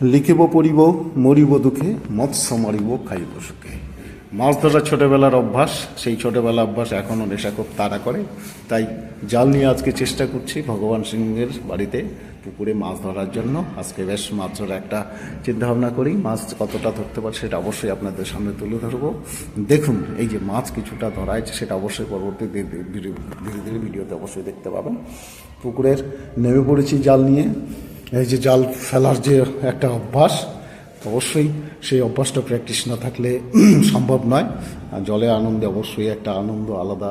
লিখিব পড়িব, মরিব দুঃখে, মৎস্য মারিব, খাইব সুখে। মাছ ধরা ছোটবেলার অভ্যাস, সেই ছোটবেলার অভ্যাস এখনও নেশা খুব তাড়া করে। তাই জাল নিয়ে আজকে চেষ্টা করছি ভগবান সিংহের বাড়িতে পুকুরে মাছ ধরার জন্য। আজকে বেশ মাছ ধরা একটা চিন্তাভাবনা করি, মাছ কতটা ধরতে পারে সেটা অবশ্যই আপনাদের সামনে তুলে ধরবো। দেখুন, এই যে মাছ কিছুটা ধরা হয়েছে সেটা অবশ্যই পরবর্তী ধীরে ধীরে ভিডিওতে অবশ্যই দেখতে পাবেন। পুকুরের নেমে পড়েছি জাল নিয়ে। এই যে জাল ফেলার যে একটা অভ্যাস অবশ্যই সেই অভ্যাসটা প্র্যাকটিস না থাকলে সম্ভব নয়। আর জলে আনন্দে অবশ্যই একটা আনন্দ আলাদা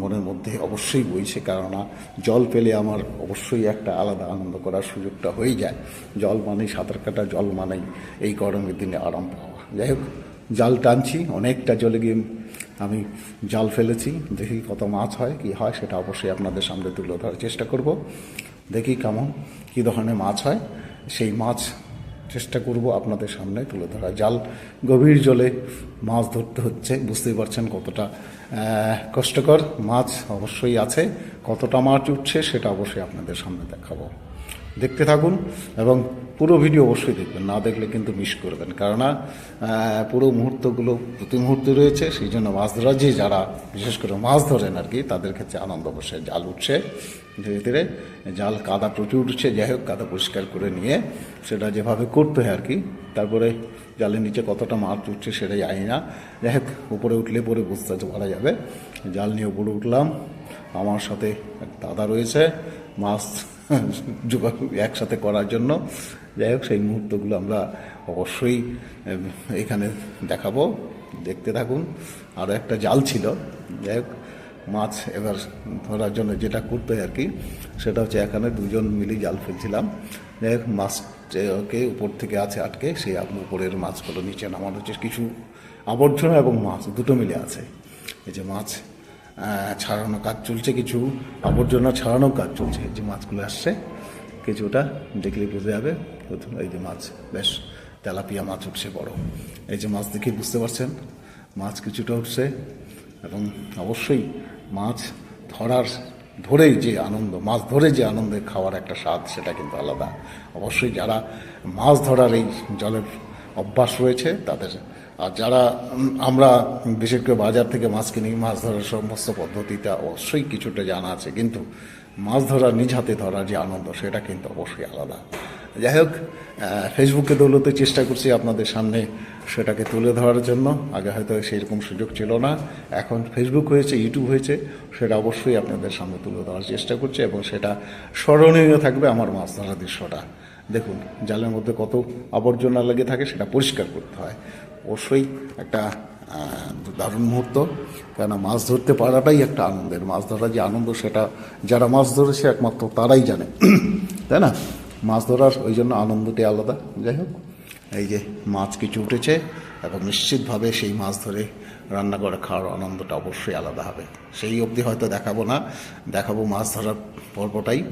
মনের মধ্যে অবশ্যই বইছে, কেননা জল পেলে আমার অবশ্যই একটা আলাদা আনন্দ করার সুযোগটা হয়ে যায়। জল মানেই সাঁতার কাটা, জল মানেই এই গরমের দিনে আরাম পাওয়া। যাই হোক, জাল টানছি, অনেকটা জলে গিয়ে আমি জাল ফেলেছি। দেখি কত মাছ হয়, কি হয়, সেটা অবশ্যই আপনাদের সামনে তুলে ধরার চেষ্টা করব। দেখি কেমন, কী ধরনের মাছ হয়। সেই মাছ চেষ্টা করব আপনাদের সামনে তুলে ধরা জাল গভীর জলে মাছ ধরতে হচ্ছে, বুঝতেই পারছেন কতটা কষ্টকর মাছ অবশ্যই আছে। কতটা মাছ উঠছে সেটা অবশ্যই আপনাদের সামনে দেখাবো। দেখতে থাকুন এবং পুরো ভিডিও অবশ্যই দেখবেন, না দেখলে কিন্তু মিস করবেন। কেননা পুরো মুহূর্তগুলো প্রতি মুহূর্তে রয়েছে, সেই জন্য মাছ ধরা যে যারা, বিশেষ করে মাছ ধরেন আর কি, তাদের ক্ষেত্রে আনন্দ বসে, জাল উঠছে। ধীরে ধীরে জাল, কাদা প্রচুর উঠছে, যাই হোক, কাদা পরিষ্কার করে নিয়ে সেটা যেভাবে করতে হয় আর কি, তারপরে জালের নিচে কতটা মাছ উঠছে সেটা জানি না। যাই হোক, উপরে উঠলে পরে বুঝতে পারা যাবে। জাল নিয়ে উপরে উঠলাম। আমার সাথে এক দাদা রয়েছে মাছ জোগাড় একসাথে করার জন্য। যাই হোক, সেই মুহূর্তগুলো আমরা অবশ্যই এখানে দেখাবো। দেখতে থাকুন। আরও একটা জাল ছিল। যাই হোক, মাছ এবার ধরার জন্য যেটা করতে হয় আর কি, সেটা হচ্ছে এখানে দুজন মিলে জাল ফেলছিলাম। যাই হোক মাছকে উপর থেকে আছে আটকে, সেই উপরের মাছগুলো নিচে নামানো হচ্ছে কিছু আবর্জনা এবং মাছ দুটো মিলে আছে। এই যে মাছ ছাড়ানো কাজ চলছে, কিছু আবর্জনা ছাড়ানোর কাজ চলছে। যে মাছগুলো আসছে, কিছুটা দেখলেই বোঝা যাবে। এই যে মাছ, বেশ তেলাপিয়া মাছ উঠছে বড়। এই যে মাছ দেখে বুঝতে পারছেন, মাছ কিছুটা উঠছে এবং অবশ্যই মাছ ধরার ধরেই যে আনন্দ, মাছ ধরে যে আনন্দে খাওয়ার একটা স্বাদ, সেটা কিন্তু আলাদা। অবশ্যই যারা মাছ ধরার এই জলের অভ্যাস রয়েছে, তাদের আর যারা আমরা বিশেষ করে বাজার থেকে মাছ কিনি, মাছ ধরার সমস্ত পদ্ধতিটা অবশ্যই কিছুটা জানা আছে, কিন্তু মাছ ধরা নিজ হাতে ধরার যে আনন্দ, সেটা কিন্তু অবশ্যই আলাদা। যাই হোক ফেসবুকে দৌলতে চেষ্টা করছি আপনাদের সামনে সেটাকে তুলে ধরার জন্য। আগে হয়তো সেরকম সুযোগ ছিল না। এখন ফেসবুক হয়েছে ইউটিউব হয়েছে, সেটা অবশ্যই আপনাদের সামনে তুলে ধরার চেষ্টা করছে এবং সেটা স্মরণীয় থাকবে আমার মাছ ধরার দৃশ্যটা। দেখুন, জালের মধ্যে কত আবর্জনা লেগে থাকে, সেটা পরিষ্কার করতে হয়। অবশ্যই একটা দারুণ মুহূর্ত। কেন মাছ ধরতে পারাটাই একটা আনন্দের। মাছ ধরার যে আনন্দ, সেটা যারা মাছ ধরেছে একমাত্র তারাই জানে। তাই না? মাছ ধরার ওই জন্য আনন্দটি আলাদা। যাই হোক, এই যে মাছ কিছু উঠেছে, এবং নিশ্চিতভাবে সেই মাছ ধরে রান্না করে খাওয়ার আনন্দটা অবশ্যই আলাদা হবে। সেই অবধি হয়তো দেখাবো না। দেখাবো মাছ ধরার পর্বটাই।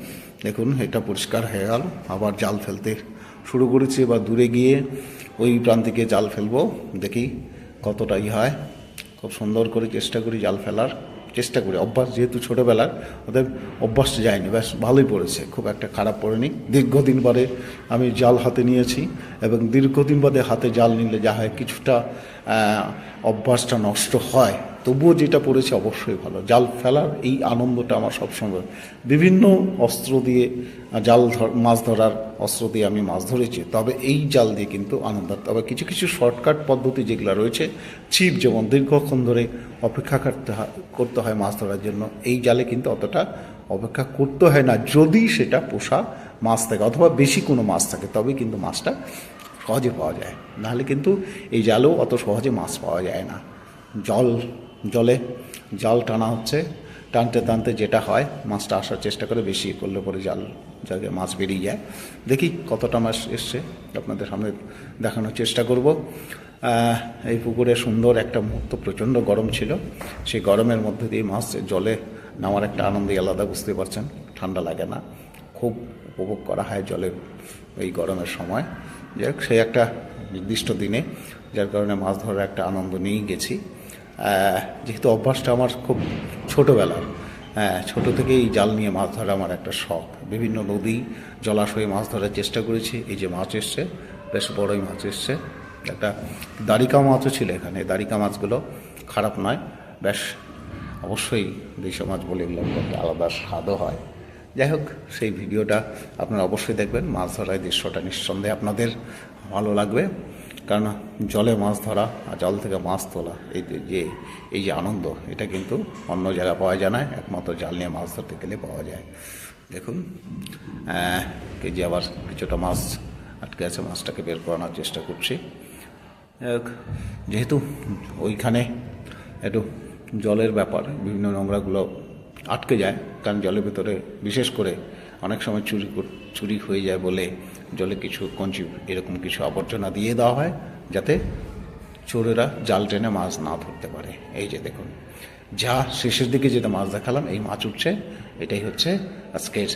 দেখুন, এটা পরিষ্কার হয়ে গেল। আবার জাল ফেলতে শুরু করেছি, এবার দূরে গিয়ে ওই প্রান্তিকে জাল ফেলব, দেখি কতটা ই হয়। খুব সুন্দর করে চেষ্টা করি জাল ফেলার, চেষ্টা করি। অভ্যাস যেহেতু ছোটোবেলার, ওদের অভ্যাসটা যায়নি বেশ ভালোই পড়েছে, খুব একটা খারাপ পড়েনি। দীর্ঘদিন পরে আমি জাল হাতে নিয়েছি এবং দীর্ঘদিন বাদে হাতে জাল নিলে যা হয় কিছুটা অভ্যাসটা নষ্ট হয়। তবুও যেটা পড়েছে অবশ্যই ভালো। জাল ফেলার এই আনন্দটা আমার সবসময়। বিভিন্ন অস্ত্র দিয়ে, জাল মাছ ধরার অস্ত্র দিয়ে আমি মাছ ধরেছি। তবে এই জাল দিয়ে কিন্তু আনন্দ। তবে কিছু কিছু শর্টকাট পদ্ধতি যেগুলো রয়েছে, ছিপ যেমন দীর্ঘক্ষণ ধরে অপেক্ষা করতে হয় করতে হয় মাছ ধরার জন্য, এই জালে কিন্তু অতটা অপেক্ষা করতে হয় না। যদি সেটা পোষা মাছ থাকে অথবা বেশি কোনো মাছ থাকে, তবেই কিন্তু মাছটা সহজে পাওয়া যায়। নাহলে কিন্তু এই জালেও অত সহজে মাছ পাওয়া যায় না। জল জলে জাল টানা হচ্ছে। টানতে টানতে যেটা হয়, মাছটা আসার চেষ্টা করে বেশি করলে পরে জাল যাকে মাছ বেরিয়ে যায়। দেখি কতটা মাছ এসছে, আপনাদের সামনে দেখানোর চেষ্টা করব। এই পুকুরে সুন্দর একটা মুহূর্ত, প্রচণ্ড গরম ছিল। সেই গরমের মধ্যে দিয়ে মাছ জলে নামার একটা আনন্দই আলাদা বুঝতে পারছেন। ঠান্ডা লাগে না। খুব উপভোগ করা হয় জলের এই গরমের সময়। যাই সেই একটা নির্দিষ্ট দিনে, যার কারণে মাছ ধরার একটা আনন্দ নিয়েই গেছি। যেহেতু অভ্যাসটা আমার খুব ছোটোবেলার হ্যাঁ ছোটো থেকেই জাল নিয়ে মাছ ধরা আমার একটা শখ। বিভিন্ন নদী জলাশয়ে মাছ ধরার চেষ্টা করেছি, এই যে মাছ এসছে, বেশ বড়ই মাছ এসছে। একটা দাড়িকা মাছও ছিল এখানে। দাড়িকা মাছগুলো খারাপ নয়, বেশ অবশ্যই দেশীয় মাছ বলে এগুলো আলাদা স্বাদও হয়। যাই হোক, সেই ভিডিওটা আপনারা অবশ্যই দেখবেন। মাছ ধরার দৃশ্যটা নিঃসন্দেহে আপনাদের ভালো লাগবে। কারণ জলে মাছ ধরা আর জল থেকে মাছ তোলা, এই যে- এই যে আনন্দ, এটা কিন্তু অন্য জায়গায় পাওয়া যায় না, একমাত্র জাল নিয়ে মাছ ধরতে গেলে পাওয়া যায়। দেখুন কেজি আবার কিছুটা মাছ আটকে আছে, মাছটাকে বের করানোর চেষ্টা করছি। যেহেতু ওইখানে একটু জলের ব্যাপার, বিভিন্ন নোংরাগুলো আটকে যায়, কারণ জলের ভিতরে বিশেষ করে অনেক সময় চুরি চুরি হয়ে যায় বলে জলে কিছু কঞ্চি, এরকম কিছু আবর্জনা দিয়ে দেওয়া হয়, যাতে চোরেরা জাল টেনে মাছ না ধরতে পারে। এই যে দেখুন, যা শেষের দিকে যেটা মাছ দেখালাম, এই মাছ উঠছে, এটাই হচ্ছে আজকের